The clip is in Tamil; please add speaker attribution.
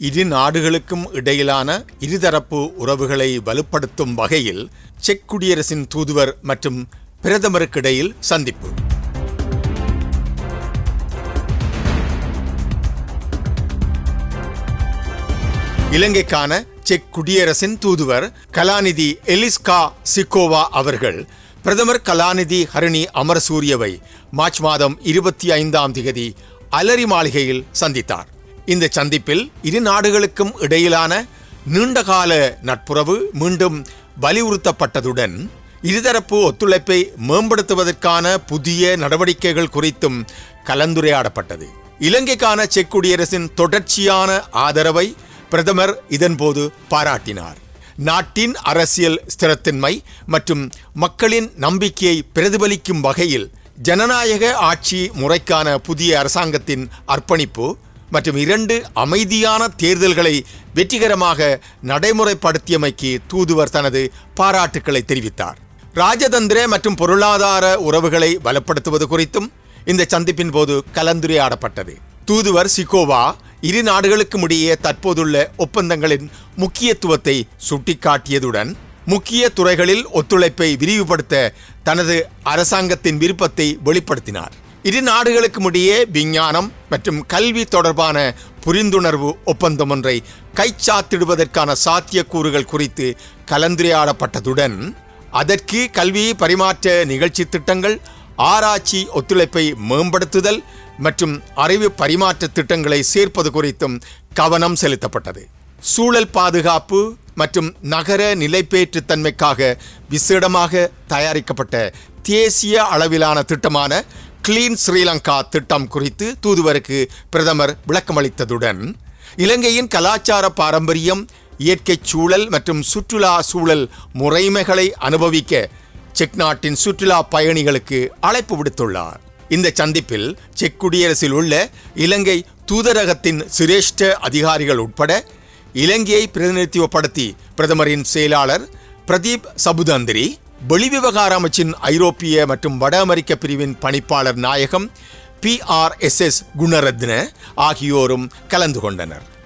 Speaker 1: இரு நாடுகளுக்கும் இடையிலான இருதரப்பு உறவுகளை வலுப்படுத்தும் வகையில் செக் குடியரசின் தூதுவர் மற்றும் பிரதமருக்கிடையில் சந்திப்பு. இலங்கைக்கான செக் குடியரசின் தூதுவர் கலாநிதி எலிஸ்கா சிக்கோவா அவர்கள் பிரதமர் கலாநிதி ஹரிணி அமரசூரியவை மார்ச் மாதம் இருபத்தி ஐந்தாம் திகதி அலரி மாளிகையில் சந்தித்தார். இந்த சந்திப்பில் இரு நாடுகளுக்கும் இடையிலான நீண்டகால நட்புறவு மீண்டும் வலியுறுத்தப்பட்டதுடன் இருதரப்பு ஒத்துழைப்பை மேம்படுத்துவதற்கான புதிய நடவடிக்கைகள் குறித்தும் கலந்துரையாடப்பட்டது. இலங்கைக்கான செக் குடியரசின் தொடர்ச்சியான ஆதரவை பிரதமர் இதன்போது பாராட்டினார். நாட்டின் அரசியல் ஸ்திரத்தன்மை மற்றும் மக்களின் நம்பிக்கையை பிரதிபலிக்கும் வகையில் ஜனநாயக ஆட்சி முறைக்கான புதிய அரசாங்கத்தின் அர்ப்பணிப்பு மற்றும் இரண்டு அமைதியான தேர்தல்களை வெற்றிகரமாக நடைமுறைப்படுத்தியமைக்கு தூதுவர் தனது பாராட்டுக்களை தெரிவித்தார். ராஜதந்திர மற்றும் பொருளாதார உறவுகளை பலப்படுத்துவது குறித்தும் இந்த சந்திப்பின் போது கலந்துரையாடப்பட்டது. தூதுவர் சிகோவா இரு நாடுகளுக்கும் இடையே தற்போதுள்ள ஒப்பந்தங்களின் முக்கியத்துவத்தை சுட்டிக்காட்டியதுடன் முக்கிய துறைகளில் ஒத்துழைப்பை விரிவுபடுத்த தனது அரசாங்கத்தின் விருப்பத்தை வெளிப்படுத்தினார். இரு நாடுகளுக்கும் இடையே விஞ்ஞானம் மற்றும் கல்வி தொடர்பான புரிந்துணர்வு ஒப்பந்தம் ஒன்றை கைச்சாத்திடுவதற்கான சாத்தியக்கூறுகள் குறித்து கலந்துரையாடப்பட்டதுடன் அதற்கு கல்வி பரிமாற்ற நிகழ்ச்சி திட்டங்கள் ஆராய்ச்சி ஒத்துழைப்பை மேம்படுத்துதல் மற்றும் அறிவு பரிமாற்ற திட்டங்களை சேர்ப்பது குறித்தும் கவனம் செலுத்தப்பட்டது. சூழல் பாதுகாப்பு மற்றும் நகர நிலைப்பேற்றுத்தன்மைக்காக விசேடமாக தயாரிக்கப்பட்ட தேசிய அளவிலான திட்டமான கிளீன் ஸ்ரீலங்கா திட்டம் குறித்து தூதுவருக்கு பிரதமர் விளக்கமளித்ததுடன் இலங்கையின் கலாச்சார பாரம்பரியம் இயற்கை சூழல் மற்றும் சுற்றுலா சூழல் முறைமைகளை அனுபவிக்க செக் நாட்டின் சுற்றுலா பயணிகளுக்கு அழைப்பு விடுத்துள்ளார். இந்த சந்திப்பில் செக் குடியரசில் உள்ள இலங்கை தூதரகத்தின் சிரேஷ்ட அதிகாரிகள் உட்பட இலங்கையை பிரதிநிதித்துவப்படுத்தி பிரதமரின் செயலாளர் பிரதீப் சபுதந்திரி வெளிவிவகார அமைச்சின் ஐரோப்பிய மற்றும் வட அமெரிக்க பிரிவின் பணிப்பாளர் நாயகம் P R S S Gunaratne ஆகியோரும் கலந்து கொண்டனர்.